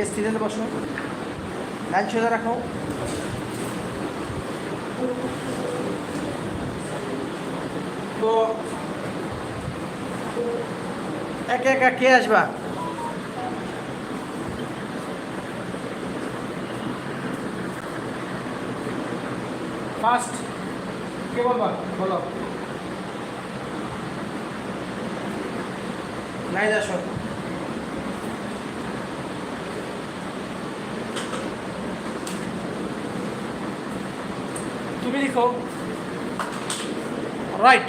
আগে স্থিরে বসো লাইন সোজা রাখো। তো একে একা কে আসবা? ফার্স্ট কে বলবা? বলো। নাই আসো। তুমি লিখো রাইট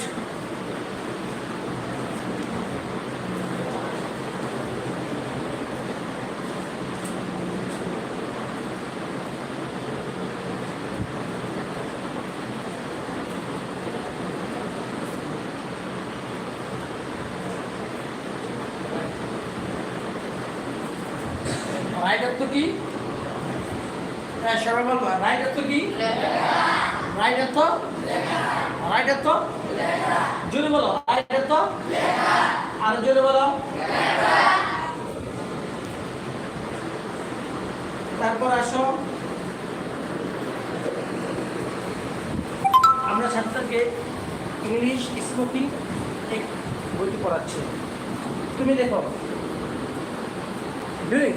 রাইট অর্থ কি সবাই বলব। রাইট অর্থ কি রাইট অর্থ রাইট অর্থ জোরে আর জোরে বলো। তারপর আসো। আমরা ছাত্রকে ইংলিশ এক বইটি পড়াচ্ছি। তুমি দেখো। ডুইং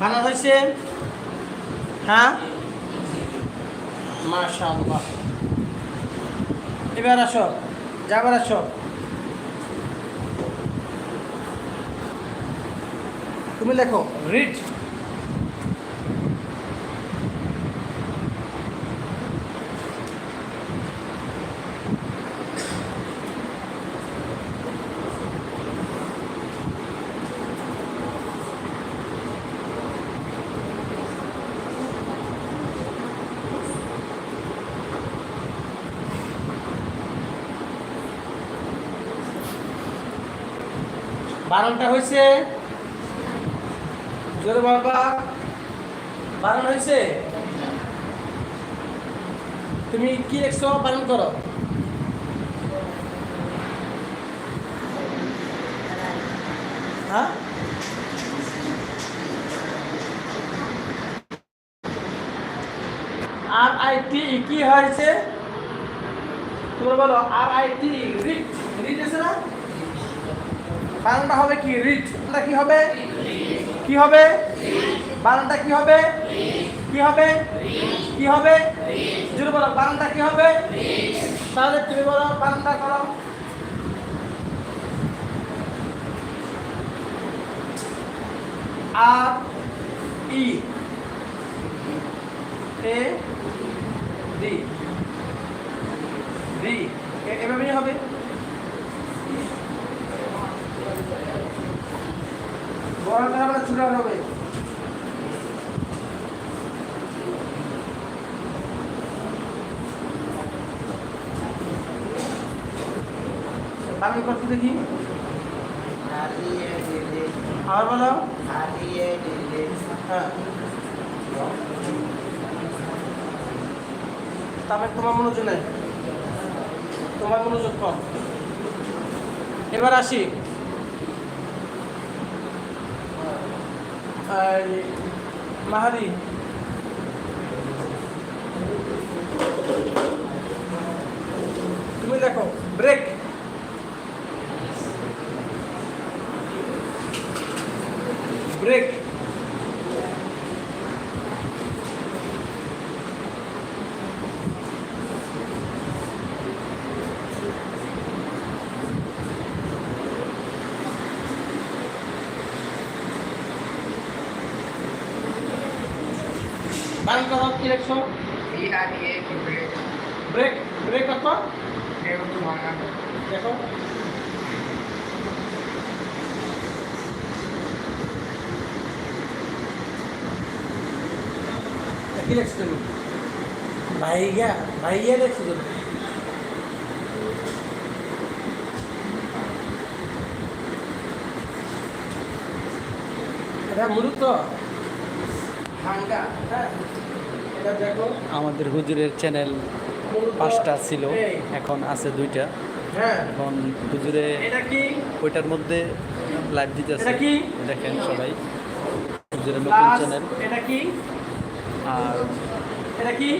বানান হয়েছে হ্যাঁ? এবার আসো যাবার আসো। তুমি লেখো রিড বারণটা হয়েছে? জোরে বাবা। বারণ হয়েছে? তুমি কি লিখছো? বারণ করো। হ্যাঁ? আর আই টি কি হয়েছে? তোমরা বলো R I T writ writ আছে না? বানানটা হবে কি? রিট এটা কি হবে? কি হবে? বানানটা কি হবে? কি হবে? কি হবে? জোরে বলো, বানানটা কি হবে? তাহলে তুমি বলো, বানানটা করো। আর ই, এ, ডি ডি এভাবেই হবে বড়টা হবে ছোট হবে আমি করতে দেখি। আর বলো। হ্যাঁ। তারপরে তোমার মনোযোগ নেই। তোমার মনোযোগ কম। এবার আসি। মাহারি। দেখো। কি লেখছো তুমি? ভাইয়া ভাইয়া লেখছো তুমি? হ্যাঁ? আমাদের হুজুরের চ্যানেল পাঁচটা ছিল এখন আছে দুইটা। এখন হুজুরে ওইটার মধ্যে লাইভ দিতেছে? দেখেন সবাই। হুজুরের নতুন চ্যানেল আর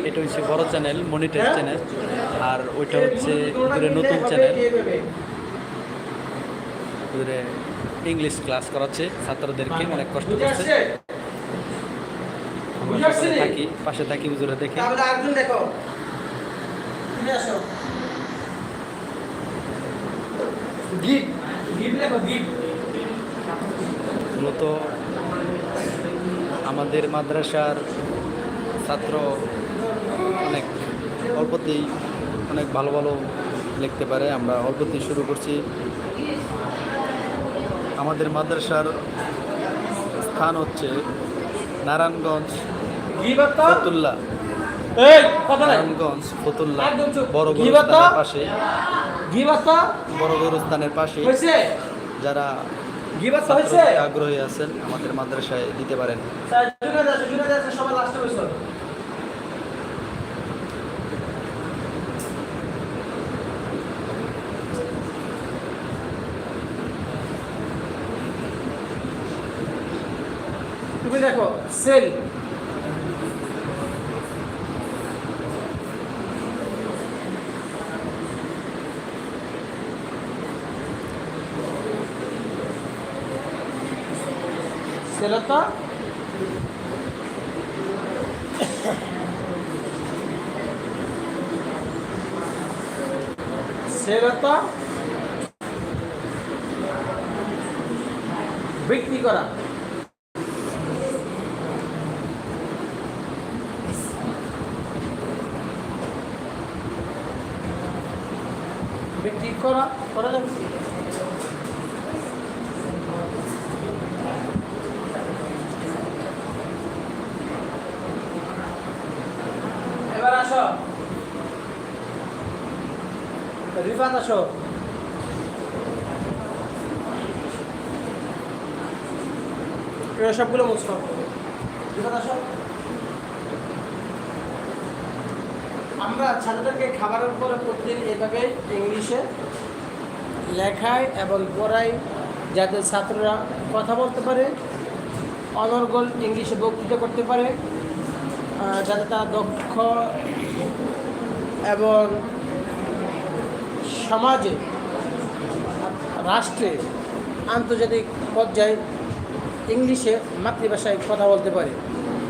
এটা হচ্ছে বড় চ্যানেল মনিটাইজ হ্যাঁ? চ্যানেল আর ওইটা হচ্ছে হুজুরের নতুন চ্যানেল। হুজুরে ইংলিশ ক্লাস করাচ্ছে ছাত্রদেরকে অনেক কষ্ট করছে? থাকি পাশে থাকি হুজুরে দেখে। দেখো তুমি আসো গিফট গিফট দেখো গিফট মূলত আমাদের মাদ্রাসার ছাত্র অনেক অল্পতেই অনেক ভালো ভালো লিখতে পারে। আমরা অল্পতেই শুরু করছি। আমাদের মাদ্রাসার স্থান হচ্ছে নারায়ণগঞ্জ ফতুল্লা। নারায়ণগঞ্জ ফতুল্লা। বড়? পাশে। গিফট তো বড় গরুস্থানের পাশে হয়েছে? যারা হয়েছে? আগ্রহী আছেন আমাদের মাদ্রাসায় দিতে পারেন। সবাই লাস্টে তুমি দেখো সেল সেলতা। সেলতা। বিক্রি করা বিক্রি করা করা যাবে এবার আসো রিফাত আসো সবগুলো মুছো রিফাত আসো আমরা ছাত্রদেরকে খাবারের পরে প্রতিদিন এভাবে ইংলিশে লেখায় এবং পড়াই যাতে ছাত্ররা কথা বলতে পারে, অনর্গল ইংলিশে বক্তৃতা করতে পারে যাতে তারা দক্ষ এবং সমাজে, রাষ্ট্রে, আন্তর্জাতিক পর্যায়ে ইংলিশে মাতৃভাষায় কথা বলতে পারে।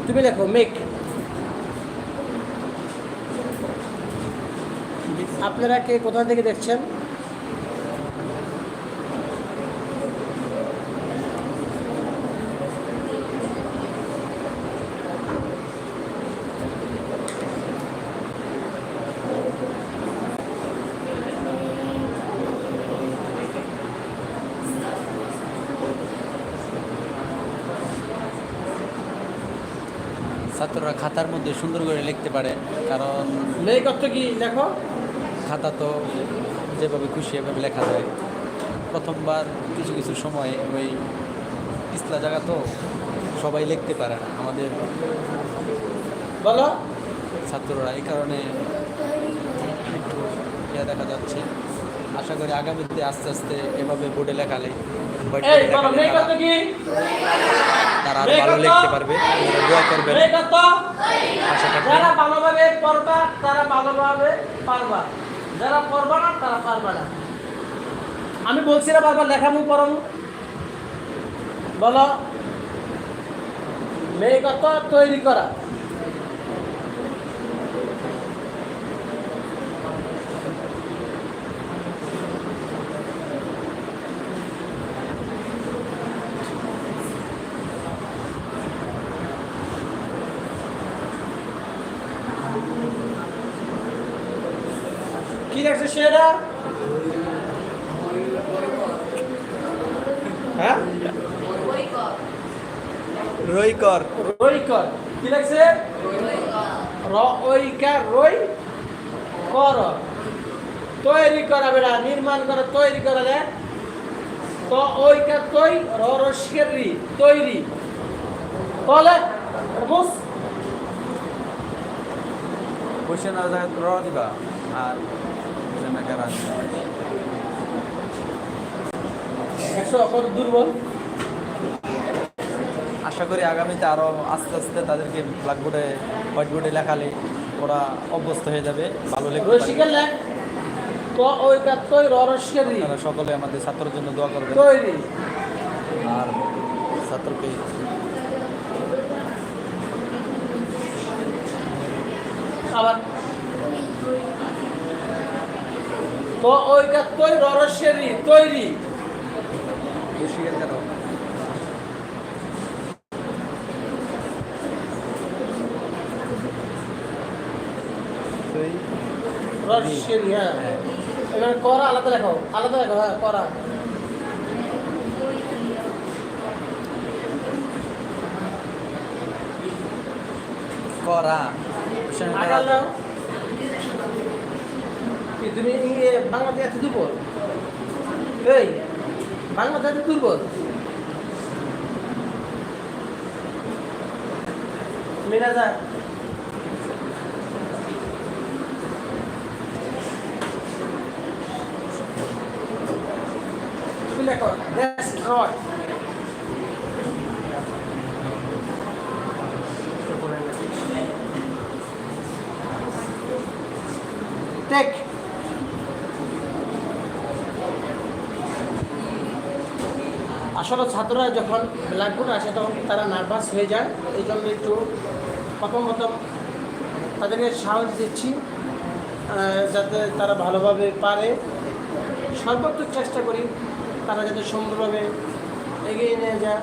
তুমি দেখো মেক। আপনারা কে কোথা থেকে দেখছেন? ছাত্ররা খাতার মধ্যে সুন্দর করে লিখতে পারে কারণ মেক অর্থ কি? লেখো। খাতা তো যেভাবে খুশি এভাবে লেখা যায়। প্রথমবার কিছু কিছু সময় ওই পিছলা জায়গা তো সবাই লিখতে পারে না আমাদের বলো। ছাত্ররা এই কারণে একটু ইয়ে দেখা যাচ্ছে। আশা করি আগামীতে আস্তে আস্তে এভাবে বোর্ডে লেখালে তারা আরও ভালো লিখতে পারবে। দোয়া করবেন। যারা ভালোভাবে পড়বা তারা ভালোভাবে পারবা। যারা পড়বা না তারা পারবা না। আমি বলছি না বারবার লেখামু পড়ামু বলো। মেয়ে কত তৈরি করা। সেটা? হ্যাঁ? রইকর। কি লাগছে? রই কর। তৈরি করা বেড়া নির্মাণ করা তৈরি করা রে। তো ওইকার তৈ র রস্কের রি তৈরি। তাহলে বুঝ বসে না জায়গায় র দিবা আর একশো কত দুর্বল। আশা করি আগামীতে আরও আস্তে আস্তে তাদেরকে ব্ল্যাকবোর্ডে হোয়াইট বোর্ডে লেখালে ওরা অভ্যস্ত হয়ে যাবে ভালো তৈরি সকলে আমাদের ছাত্রের জন্য দোয়া করবে আর ছাত্রকে আবার তো ওই কাজ তৈরি। রসের তৈরি হ্যাঁ। করা আলাদা দেখো আলাদা দেখো হ্যাঁ করা করা কি তুমি বাংলাতে এত দুর্বল? এই বাংলাতে এত দুর্বল? মিরাজা তুমি লেখো destroy টেক আসলে ছাত্ররা যখন ব্ল্যাকবোর্ড আসে তখন তারা নার্ভাস হয়ে যায়। এই জন্য একটু প্রথম প্রথম তাদেরকে সাহস দিচ্ছি যাতে তারা ভালোভাবে পারে। সর্বোত্তম চেষ্টা করি তারা যাতে সুন্দরভাবে এগিয়ে নিয়ে যায়।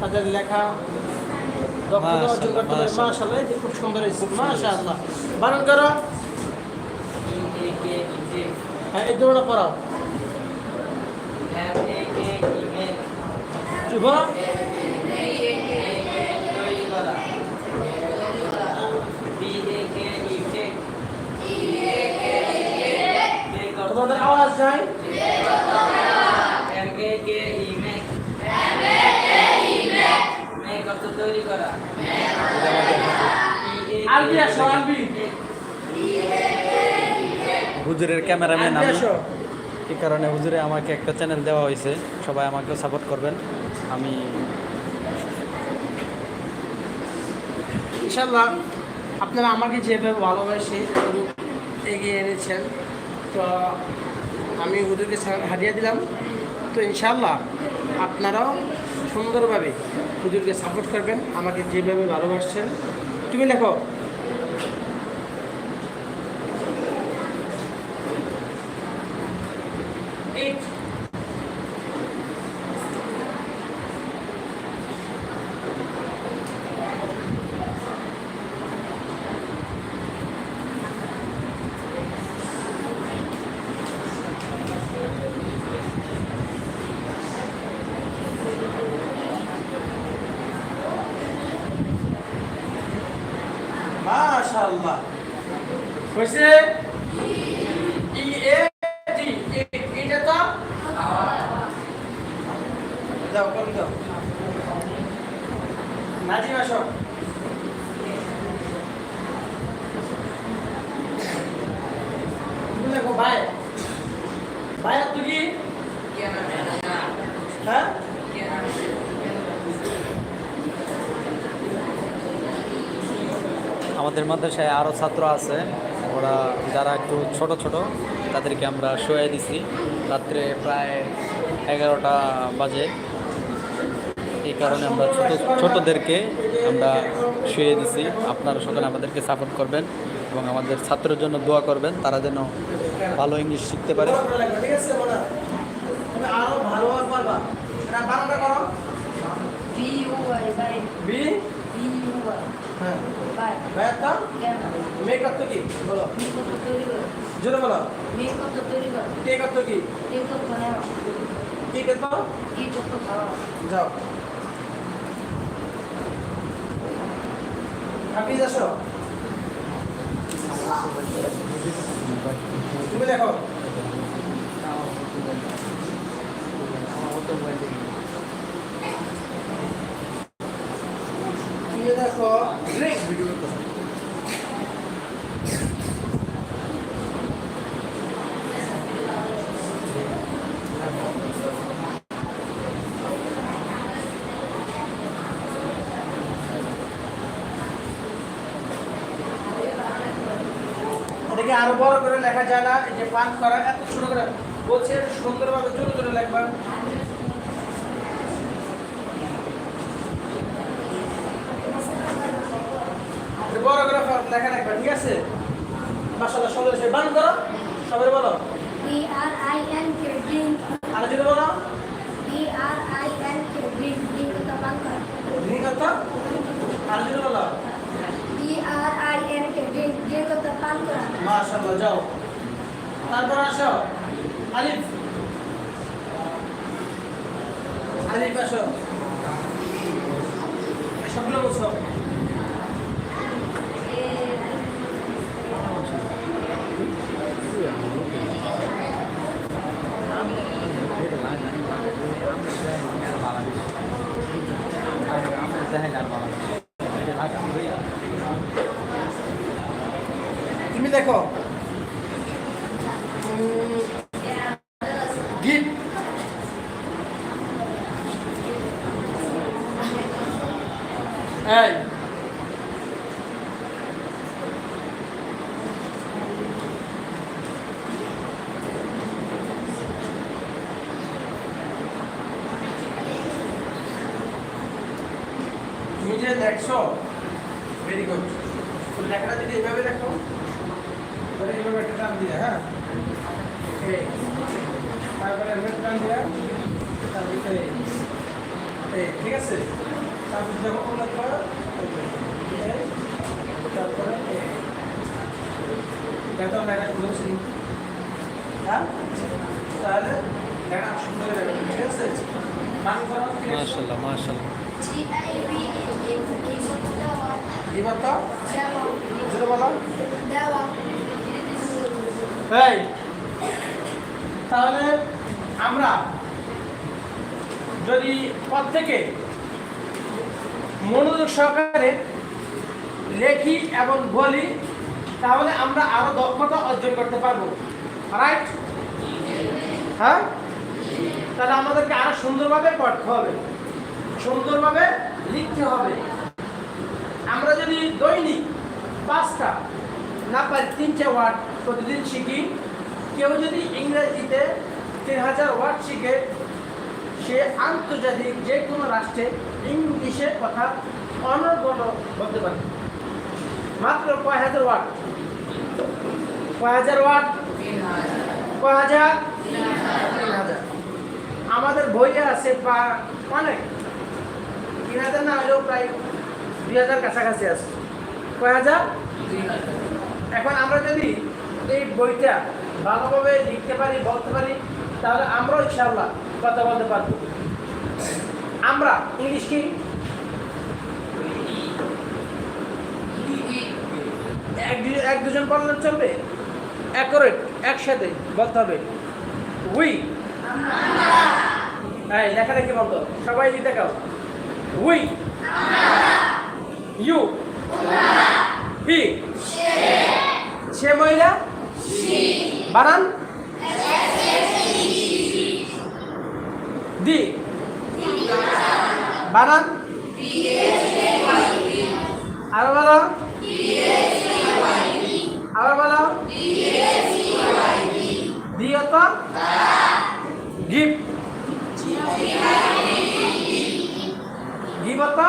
তাদের লেখা দক্ষতা অর্জন করতে পারে। যে খুব সুন্দর হয়েছে মাশাআল্লাহ। বারণ করো। হ্যাঁ এই দুটো পড়াও। শুভ। তোমাদের আওয়াজ নাই? তৈরি করা আলবি আসো আলবি হুজুরের ক্যামেরাম্যান আমি। এই কারণে হুজুরে আমাকে একটা চ্যানেল দেওয়া হয়েছে। সবাই আমাকেও সাপোর্ট করবেন। আমি ইনশাল্লাহ আপনারা আমাকে যেভাবে ভালোবাসে এগিয়ে এনেছেন। তো আমি হুজুরকে হারিয়ে দিলাম। তো ইনশাল্লাহ আপনারাও সুন্দরভাবে হুজুরকে সাপোর্ট করবেন। আমাকে যেভাবে ভালোবাসছেন। তুমি লেখো। মাশাআল্লাহ। হয়েছে ই এ টি এটা তো যাও করে দাও নাজিম আসো তুমি দেখো ভাই ভাই তুই কি হ্যাঁ আমাদের মাদ্রাসায় আরও ছাত্র আছে। ওরা যারা একটু ছোট ছোট তাদেরকে আমরা শোয়াই দিছি। রাত্রে প্রায় এগারোটা বাজে। এই কারণে আমরা ছোট ছোটদেরকে আমরা শুয়ে দিছি। আপনারা সকলে আমাদেরকে সাপোর্ট করবেন এবং আমাদের ছাত্রের জন্য দোয়া করবেন। তারা যেন ভালো ইংলিশ শিখতে পারে। ঠিক আছে তুমি আরও ভালো পারবা এটা বাংলা করো B-U-Y, বাই বি B-U-Y, হ্যাঁ। কেন? মেকআপ কি? বলো। জোরে বলো। কি বানাও কি? কি খাওয়া যাও। হাফিজ আসো তুমি দেখে আরও লেখা যায় না যে পান করা এত ছোট করে বলছে সুন্দরভাবে জোরে জোরে একটু বড় করে লেখা রাখবা ঠিক আছে? মাসাল্লাহ সুন্দর সে বান করো। সবাই বলো। আর যদি বলো। আর যদি বলো। যাও। তারপর আসো। আলিফ। আলিফ আসো। সবগুলো বলছো। তুমি দেখো গিট এই তুমি যে দেখছ ভেরি গুড লেখাটা যদি এভাবে দেখো তাহলে এইভাবে একটা টান দিয়ে হ্যাঁ এই তারপরে দিয়া এই ঠিক আছে তারপরে যখন করো তারপরে দেখো খুলেছি হ্যাঁ তাহলে লেখা সুন্দর হয়ে ঠিক আছে মান? মাশাল্লাহ মাশাল্লাহ G I V dawa এবার তো dawa জোরে বলো। তাহলে আমরা যদি প্রত্যেকে মনোযোগ সহকারে লেখি এবং বলি, তাহলে আমরা আরও দক্ষতা অর্জন করতে পারব। রাইট হ্যাঁ? তাহলে আমাদেরকে আরও সুন্দরভাবে পড়তে হবে। সুন্দরভাবে লিখতে হবে। আমরা যদি দৈনিক পাঁচটা না পারি, তিনটে ওয়ার্ড প্রতিদিন শিখি। কেউ যদি ইংরেজিতে তিন হাজার ওয়ার্ড শিখে সে আন্তর্জাতিক যে কোনো রাষ্ট্রে ইংলিশে কথা অনর্গণ বলতে পারে। মাত্র কয় হাজার ওয়ার্ড? কয় হাজার ওয়ার্ড? কয় হাজার? তিন হাজার। আমাদের বইয়ে আছে পা- অনেক। তিন হাজার না হলেও প্রায় দুই হাজার কাছাকাছি আছে। কয় হাজার। এখন আমরা যদি এই বইটা ভালোভাবে লিখতে পারি, বলতে পারি, তাহলে আমরাও ইনশাআল্লাহ কথা বলতে পারব। আমরা ইংলিশ কি? এক দুজন বললে চলবে? অ্যাকোরেট, একসাথে বলতে হবে। উই। হ্যাঁ লেখালেখি বন্ধ সবাই লিখে খাও উই। ইউ। হি। সে মহিলা? বানান। দি। বানান। আরও বলো। আবার বলো। দি অত গিফট। অত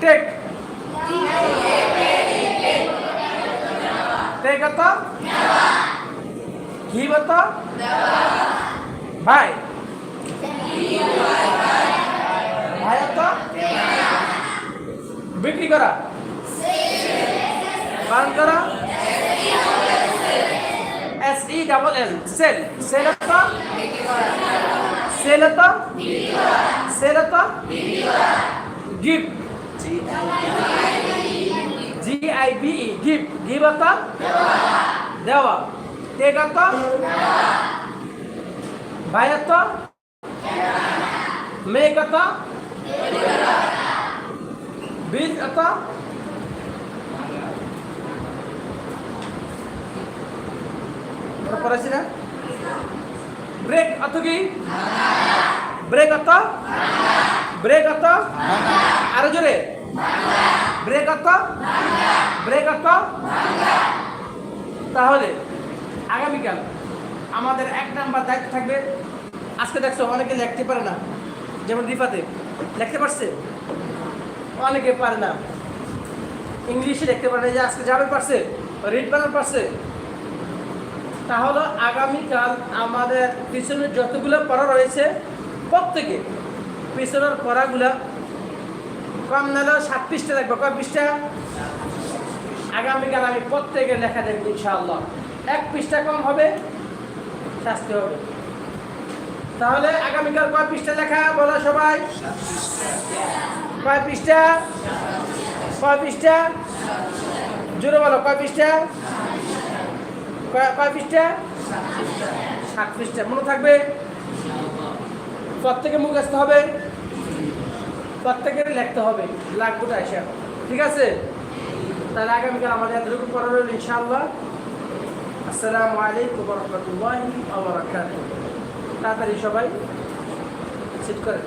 টেক। টেক অত গিভ অত ভাই ভাই অত বিক্রি করা বান করা S E double L sell sell অত সেল অত সেল অত gift G I B E gift give অত দেওয়া টেক অত ভাই অত মেক অত বীজ অত পড়াছি না ব্রেক অত কি ব্রেক অত ব্রেক অর্থ তাহলে, আগামীকাল আমাদের এক নাম্বার দায়িত্ব থাকবে। আজকে দেখছ, অনেকে লিখতে পারে না। যেমন রিফাতে, লিখতে পারছে? অনেকে পারে না। ইংলিশে লিখতে পারে না যে আজকে যাবে পারছে রিড বানার পারছে। তাহলে আগামীকাল আমাদের পিছনের যতগুলো পড়া রয়েছে, প্রত্যেকে পিছনের পড়াগুলো কম নাহলেও সাত পৃষ্ঠা কয় পৃষ্ঠা? আগামীকাল আমি প্রত্যেকের লেখা দেখব ইনশাআল্লাহ। এক পৃষ্ঠা কম হবে, শাস্তি হবে। তাহলে আগামীকাল কয় পৃষ্ঠা লেখা বলো সবাই? কয় পৃষ্ঠা? কয় পৃষ্ঠা? জোরে বলো, কয় পৃষ্ঠা? কয়- পৃষ্ঠা? সাত পৃষ্ঠা, মনে থাকবে? প্রত্যেকে মুখ আসতে হবে? প্রত্যেকের লিখতে হবে লাগবোটা এসে ঠিক আছে? তাহলে আগামীকাল আমাদের এতটুকু করা রইল ইনশাআল্লাহ আসসালামু আলাইকুম রহমতুল্লাহি বারাকাতুহু তাড়াতাড়ি সবাই সিট করেন